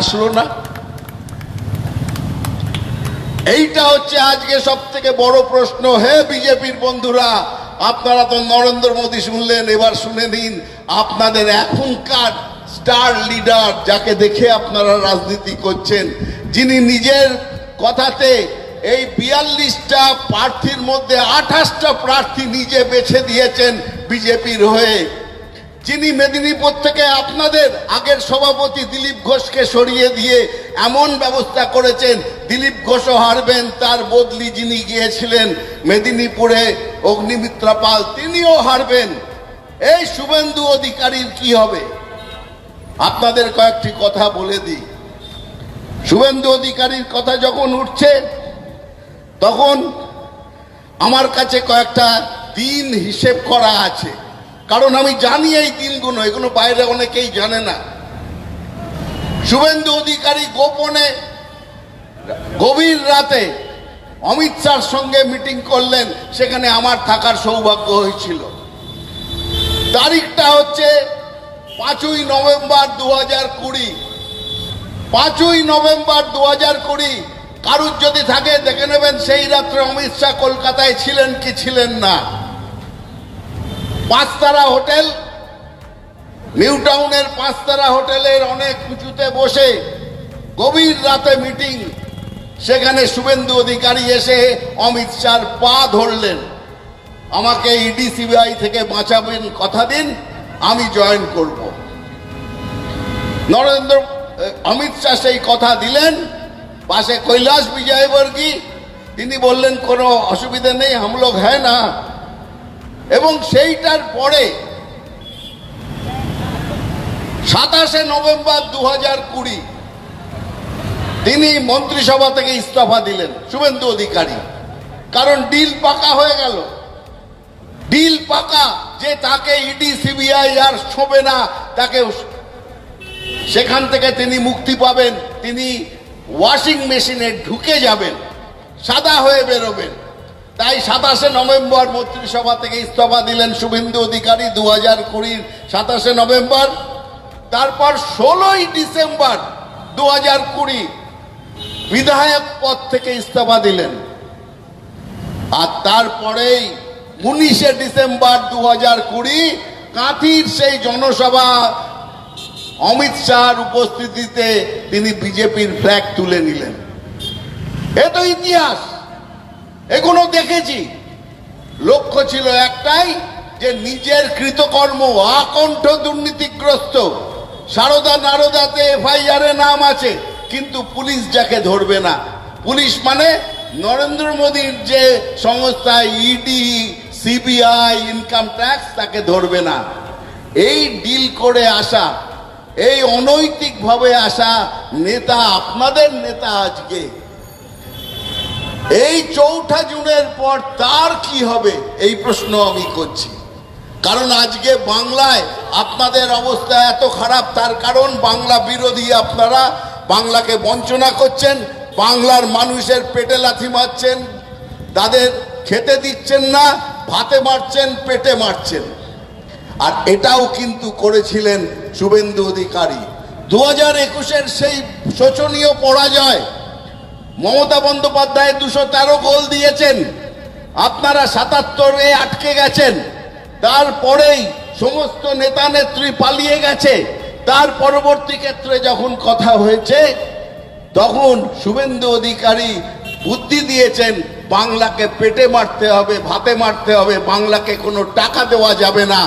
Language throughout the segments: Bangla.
আসলো না। এইটা হচ্ছে আজকে সব থেকে বড় প্রশ্ন। হে বিজেপির বন্ধুরা, আপনারা তো নরেন্দ্র মোদী শুনলেন, এবার শুনে নিন, আপনাদের এখনকার স্টার লিডার যাকে দেখে আপনারা রাজনীতি করছেন, যিনি নিজের কথাতে এই বিয়াল্লিশটা প্রার্থীর মধ্যে আঠাশটা প্রার্থী নিজে বেছে দিয়েছেন বিজেপির হয়ে। যিনি মেদিনীপুর থেকে আপনাদের আগের সভাপতি দিলীপ ঘোষকে সরিয়ে দিয়ে এমন ব্যবস্থা করেছেন, দিলীপ ঘোষও হারবেন, তার বদলি যিনি গিয়েছিলেন মেদিনীপুরে অগ্নিমিত্রা পাল, তিনিও হারবেন। এই শুভেন্দু অধিকারীর কি হবে? আপনাদের কয়েকটি কথা বলে দিই। শুভেন্দু অধিকারীর কথা যখন উঠছে, তখন আমার কাছে কয়েকটা দিন হিসেব করা আছে। কারণ আমি জানি এই দিনগুলো এগুলো বাইরে অনেকেই জানে না। শুভেন্দু অধিকারী গোপনে, গভীর রাতে অমিত শাহর সঙ্গে মিটিং করলেন, সেখানে আমার থাকার সৌভাগ্য হয়েছিল। তারিখটা হচ্ছে পাঁচই নভেম্বর দু হাজার কুড়ি। পাঁচই নভেম্বর দু হাজার কুড়ি, কারুর যদি থাকে, দেখে নেবেন সেই রাত্রে অমিত শাহ কলকাতায় ছিলেন কি ছিলেন না। পাঁচতারা হোটেল, নিউ টাউনের পাঁচতারা হোটেলের অনেক উঁচুতে বসে গভীর রাতে মিটিং। সেখানে শুভেন্দু অধিকারী এসে অমিত শাহর পা ধরলেন। আমাকে ইডি সিবিআই থেকে বাঁচাবেন কথা দিন, আমি জয়েন করব। নরেন্দ্র অমিত শাহ সেই কথা দিলেন। পাশে কৈলাস বিজয়বর্গী, তিনি বললেন, কোনো অসুবিধা নেই হাম লোক হ্যাঁ না। এবং সেইটার পরে সাতাশে নভেম্বর দু হাজার কুড়ি তিনি মন্ত্রিসভা থেকে ইস্তফা দিলেন, শুভেন্দু অধিকারী। কারণ ডিল পাকা হয়ে গেল। ডিল পাকা যে তাকে ইডি, সিবিআই আর ছোবে না, তাকে সেখান থেকে তিনি মুক্তি পাবেন, তিনি ওয়াশিং মেশিনে ঢুকে যাবেন, সাদা হয়ে বেরোবেন। তাই সাতাশে নভেম্বর মন্ত্রিসভা থেকে ইস্তফা দিলেন শুভেন্দু অধিকারী দু হাজার কুড়ির সাতাশে নভেম্বর। তারপর ষোলোই ডিসেম্বর দু হাজার কুড়ি বিধায়ক পদ থেকে ইস্তফা দিলেন। আর তারপরেই উনিশে ডিসেম্বর দু হাজার কুড়ি কাঁথির সেই জনসভা অমিত শাহর উপস্থিতিতে তিনি বিজেপির ফ্ল্যাগ তুলে নিলেন। এ তো ইতিহাস। এগুলো দেখেছি। লক্ষ্য ছিল একটাই, যে নিজের কৃতকর্ম আকণ্ঠ দুর্নীতিগ্রস্ত। সারদা নারদাতে এফআইআর নাম আছে, কিন্তু পুলিশ যাকে ধরবে না। পুলিশ মানে নরেন্দ্র মোদীর যে সংস্থা ইডি সিবিআই ইনকাম ট্যাক্স তাকে ধরবে না। এই ডিল করে আসা, এই অনৈতিকভাবে আসা নেতা আপনাদের নেতা আজকে। এই চৌঠা জুনের পর তার কি হবে? এই প্রশ্ন আমি করছি। কারণ আজকে বাংলায় আপনাদের অবস্থা এত খারাপ, তার কারণ বাংলা বিরোধী আপনারা বাংলাকে বঞ্চনা করছেন, বাংলার মানুষের পেটে লাথি মারছেন, তাদের খেতে দিচ্ছেন না, ভাতে মারছেন, পেটে মারছেন। আর এটাও কিন্তু করেছিলেন শুভেন্দু অধিকারী। দু হাজার একুশের সেই শোচনীয় পরাজয় মমতা বন্দ্যোপাধ্যায় দুশো তেরো গোল দিয়েছেন। আপনারা সাতাত্তরে আটকে গেছেন। তারপরেই সমস্ত নেতা নেত্রী পালিয়ে গেছে। তার পরবর্তী ক্ষেত্রে যখন কথা হয়েছে, তখন শুভেন্দু অধিকারী বুদ্ধি দিয়েছেন, বাংলাকে পেটে মারতে হবে, ভাতে মারতে হবে, বাংলাকে কোনো টাকা দেওয়া যাবে না।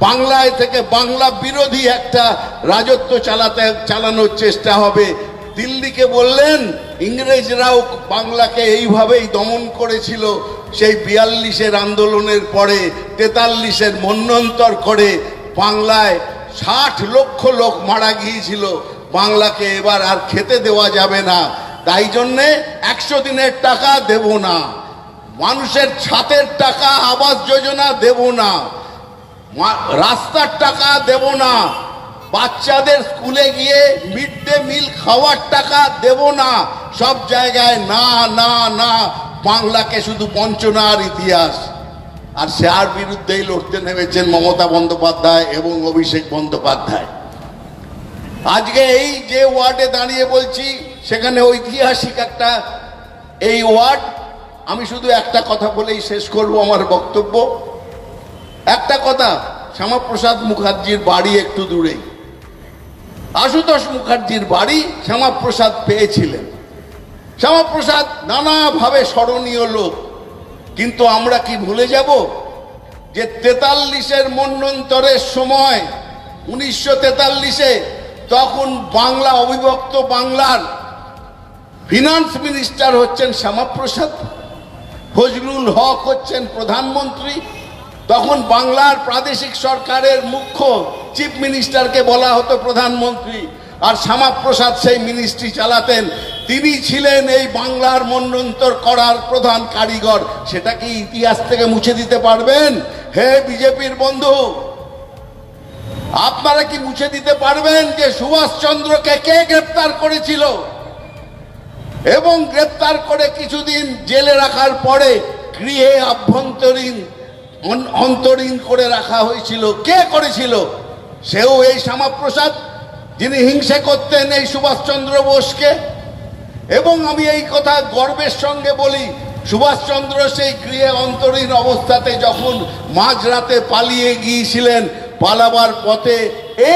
বাংলায় থেকে বাংলা বিরোধী একটা রাজত্ব চালাতে, চালানোর চেষ্টা হবে। দিল্লিকে বললেন ইংরেজরাও বাংলাকে এইভাবেই দমন করেছিল। সেই বিয়াল্লিশের আন্দোলনের পরে, তেতাল্লিশের মন্বন্তর করে বাংলায় ষাট লক্ষ লোক মারা গিয়েছিল। বাংলাকে এবার আর খেতে দেওয়া যাবে না। তাই জন্যে একশো দিনের টাকা দেব না। মানুষের ছাতের টাকা, আবাস যোজনা দেব না। রাস্তার টাকা দেব না। বাচ্চাদের স্কুলে গিয়ে মিড ডে মিল খাওয়ার টাকা দেব না। সব জায়গায় না না না। বাংলাকে শুধু বঞ্চনার ইতিহাস। আর যার বিরুদ্ধেই লড়তে নেমেছেন মমতা বন্দ্যোপাধ্যায় এবং অভিষেক বন্দ্যোপাধ্যায়। আজকে এই যে ওয়ার্ডে দাঁড়িয়ে বলছি, সেখানে ঐতিহাসিক একটা এই ওয়ার্ড। আমি শুধু একটা কথা বলেই শেষ করব আমার বক্তব্য। একটা কথা, শ্যামাপ্রসাদ মুখার্জির বাড়ি একটু দূরেই। আশুতোষ মুখার্জির বাড়ি শ্যামাপ্রসাদ পেয়েছিলেন। শ্যামাপ্রসাদ নানাভাবে স্মরণীয় লোক। কিন্তু আমরা কি ভুলে যাব যে তেতাল্লিশের মন্বন্তরের সময়, উনিশশো তেতাল্লিশে তখন বাংলা অবিভক্ত বাংলার ফিনান্স মিনিস্টার হচ্ছেন শ্যামাপ্রসাদ, ফজলুল হক হচ্ছেন প্রধানমন্ত্রী, তখন বাংলার প্রাদেশিক সরকারের মুখ্য চিফ মিনিস্টারকে বলা হতো প্রধানমন্ত্রী, আর শ্যামাপ্রসাদ সেই মিনিস্ট্রি চালাতেন। তিনি ছিলেন এই বাংলার মন্বন্তর করার প্রধান কারিগর। সেটা কি ইতিহাস থেকে মুছে দিতে পারবেন? হে বিজেপির বন্ধু, আপনারা কি মুছে দিতে পারবেন যে সুভাষচন্দ্রকে কে গ্রেপ্তার করেছিল? এবং গ্রেপ্তার করে কিছুদিন জেলে রাখার পরে গৃহে আভ্যন্তরীণ অন্তরীণ করে রাখা হয়েছিল। কে করেছিল? সেও এই শ্যামাপ্রসাদ, যিনি হিংসে করতেন এই সুভাষচন্দ্র বোসকে। এবং আমি এই কথা গর্বের সঙ্গে বলি, সুভাষচন্দ্র সেই গৃহে অন্তরীণ অবস্থাতে যখন মাঝরাতে পালিয়ে গিয়েছিলেন, পালাবার পথে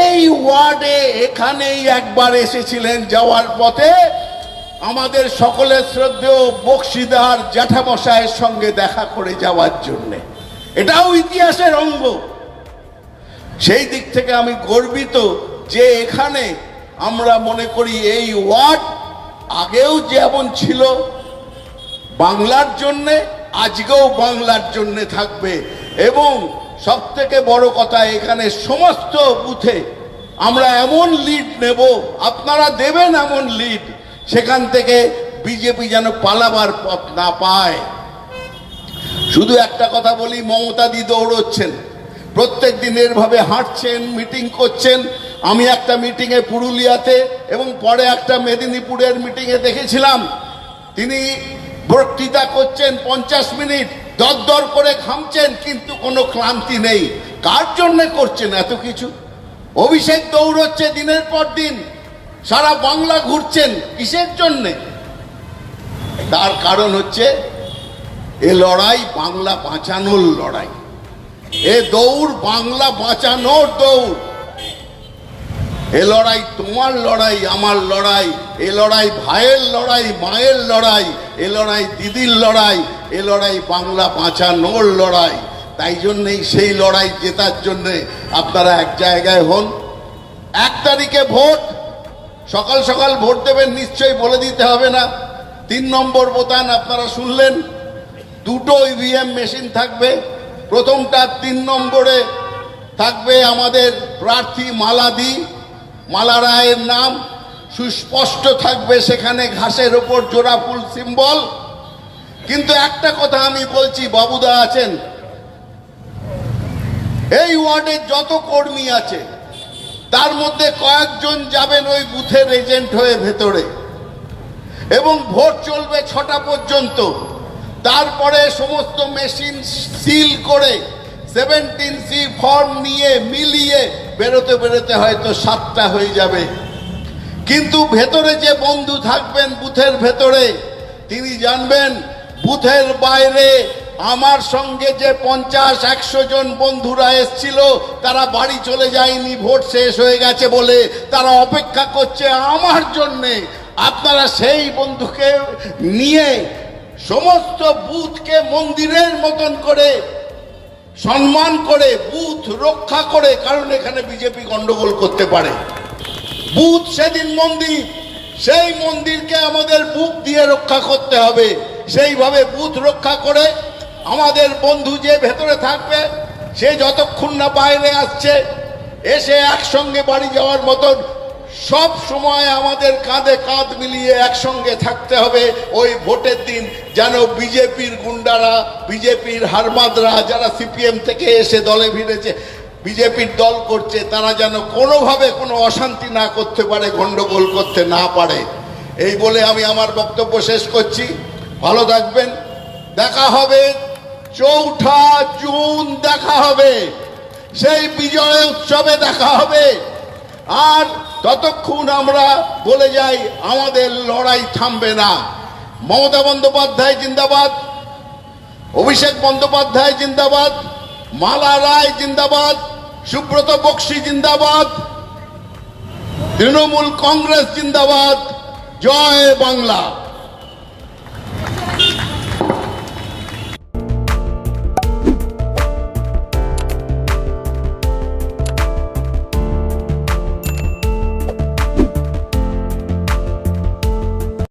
এই ওয়ার্ডে এখানেই একবার এসেছিলেন যাওয়ার পথে আমাদের সকলের শ্রদ্ধেয় বক্সিদার জ্যাঠামশায়ের সঙ্গে দেখা করে যাওয়ার জন্যে। এটাও ইতিহাসের অঙ্গ। সেই দিক থেকে আমি গর্বিত যে এখানে আমরা মনে করি এই ওয়ার্ড আগেও যেমন ছিল, বাংলার জন্যে, আজকেও বাংলার জন্যে থাকবে। এবং সব থেকে বড় কথা, এখানে সমস্ত বুথে আমরা এমন লিড নেব, আপনারা দেবেন এমন লিড, সেখান থেকে বিজেপি যেন পালাবার পথ না পায়। শুধু একটা কথা বলি, মমতা দি দৌড়চ্ছেন। প্রত্যেক দিন এরভাবে হাঁটছেন মিটিং করছেন। আমি একটা মিটিংয়ে পুরুলিয়াতে এবং পরে একটা মেদিনীপুরের মিটিংয়ে দেখেছিলাম। তিনি বক্তৃতা করছেন পঞ্চাশ মিনিট দরদর করে ঘামছেন, কিন্তু কোনো ক্লান্তি নেই। কার জন্য করছেন এত কিছু? অভিষেক দৌড়চ্ছে দিনের পর দিন। সারা বাংলা ঘুরছেন, কিসের জন্যে? তার কারণ হচ্ছে, এ লড়াই বাংলা বাঁচানোর লড়াই। এ দৌড় বাংলা বাঁচানোর দৌড়। এ লড়াই তোমার লড়াই, আমার লড়াই। এ লড়াই ভাইয়ের লড়াই, মায়ের লড়াই। এ লড়াই দিদির লড়াই, এ লড়াই বাংলা বাঁচানোর লড়াই। তাই জন্যেই সেই লড়াই জেতার জন্যে আপনারা এক জায়গায় হন। এক তারিখে ভোট। সকাল সকাল ভোট দেবেন নিশ্চয়ই বলে দিতে হবে না। তিন নম্বর বোতাম আপনারা শুনলেন। দুটো ইভিএম মেশিন থাকবে। প্রথমটা তিন নম্বরে থাকবে আমাদের প্রার্থী মালাদি। মালা রায়ের নাম সুস্পষ্ট থাকবে সেখানে ঘাসের ওপর জোড়া ফুল সিম্বল। কিন্তু একটা কথা আমি বলছি, বাবুদা আছেন? এই ওয়ার্ডের যত কর্মী আছে, তার মধ্যে কয়েকজন যাবেন ওই বুথের এজেন্ট হয়ে ভেতরে। এবং ভোট চলবে ছটা পর্যন্ত। তারপরে সমস্ত মেশিন সিল করে সেভেন্টিন সি ফর্ম নিয়ে মিলিয়ে বেরোতে বেরোতে হয়তো সাতটা হয়ে যাবে। কিন্তু ভেতরে যে বন্ধু থাকবেন বুথের ভেতরে, তিনি জানবেন বুথের বাইরে আমার সঙ্গে যে পঞ্চাশ একশো জন বন্ধুরা এসছিল, তারা বাড়ি চলে যায়নি, ভোট শেষ হয়ে গেছে বলে তারা অপেক্ষা করছে আমার জন্যে। আপনারা সেই বন্ধুকে নিয়ে সমস্ত বুথকে মন্দিরের মতন করে সম্মান করে, বুথ রক্ষা করে, কারণ এখানে বিজেপি গন্ডগোল করতে পারে। বুথ সেদিন মন্দির, সেই মন্দিরকে আমাদের বুক দিয়ে রক্ষা করতে হবে। সেইভাবে বুথ রক্ষা করে আমাদের বন্ধু যে ভেতরে থাকবে, সে যতক্ষণ না বাইরে আসছে, এসে একসঙ্গে বাড়ি যাওয়ার মতন সব সময় আমাদের কাঁধে কাঁধ মিলিয়ে একসঙ্গে থাকতে হবে। ওই ভোটের দিন যেন বিজেপির গুন্ডারা, বিজেপির হারমাদরা যারা সিপিএম থেকে এসে দলে ভিড়েছে, বিজেপির দল করছে, তারা যেন কোনোভাবে কোনো অশান্তি না করতে পারে গণ্ডগোল করতে না পারে। এই বলে আমি আমার বক্তব্য শেষ করছি। ভালো থাকবেন। দেখা হবে চৌঠা জুন, দেখা হবে। সেই বিজয় উৎসবে দেখা হবে। আর ততক্ষণ আমরা বলে যাই, আমাদের লড়াই থামবে না। মমতা বন্দ্যোপাধ্যায় জিন্দাবাদ, অভিষেক বন্দ্যোপাধ্যায় জিন্দাবাদ, মালা রায় জিন্দাবাদ, সুব্রত বক্সি জিন্দাবাদ, তৃণমূল কংগ্রেস জিন্দাবাদ। জয় বাংলা।